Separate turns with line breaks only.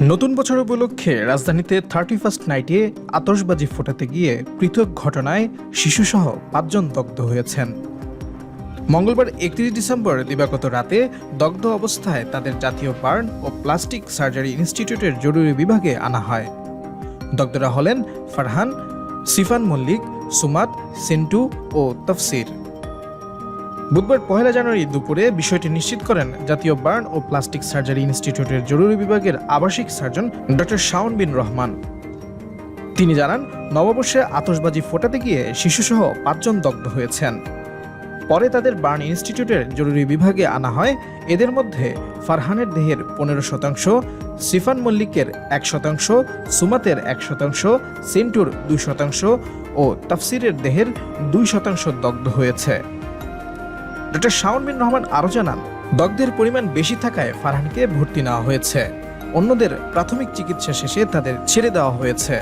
নতুন বছর উপলক্ষে রাজধানীতে থার্টি ফার্স্ট নাইটে আতশবাজি ফোটাতে গিয়ে পৃথক ঘটনায় শিশুসহ পাঁচজন দগ্ধ হয়েছেন। মঙ্গলবার একত্রিশ ডিসেম্বর দিবাগত রাতে দগ্ধ অবস্থায় তাদের জাতীয় বার্ন ও প্লাস্টিক সার্জারি ইনস্টিটিউটের জরুরি বিভাগে আনা হয়। দগ্ধরা হলেন ফারহান, সিফান মল্লিক, সুমাত, সিন্টু ও তফসির। বুধবার পহেলা জানুয়ারি দুপুরে বিষয়টি নিশ্চিত করেন জাতীয় বার্ন ও প্লাস্টিক সার্জারি ইনস্টিটিউটের জরুরি বিভাগের আবাসিক সার্জন ডক্টর শাওন বিন রহমান। তিনি জানান, নববর্ষে আতশবাজি ফোটাতে গিয়ে শিশুসহ পাঁচজন দগ্ধ হয়েছেন। পরে তাদের বার্ন ইনস্টিটিউটের জরুরি বিভাগে আনা হয়। এদের মধ্যে ফারহানের দেহের পনেরো শতাংশ, সিফান মল্লিকের এক শতাংশ, সুমাতের এক শতাংশ, সিন্টুর দুই শতাংশ ও তাফসিরের দেহের দুই শতাংশ দগ্ধ হয়েছে। ডক্টর শাওন বিন রহমান আরও জানান, দগ্ধের পরিমাণ বেশি থাকায় ফারহানকে ভর্তি নেওয়া হয়েছে। অন্যদের প্রাথমিক চিকিৎসা শেষে তাদের ছেড়ে দেওয়া হয়েছে।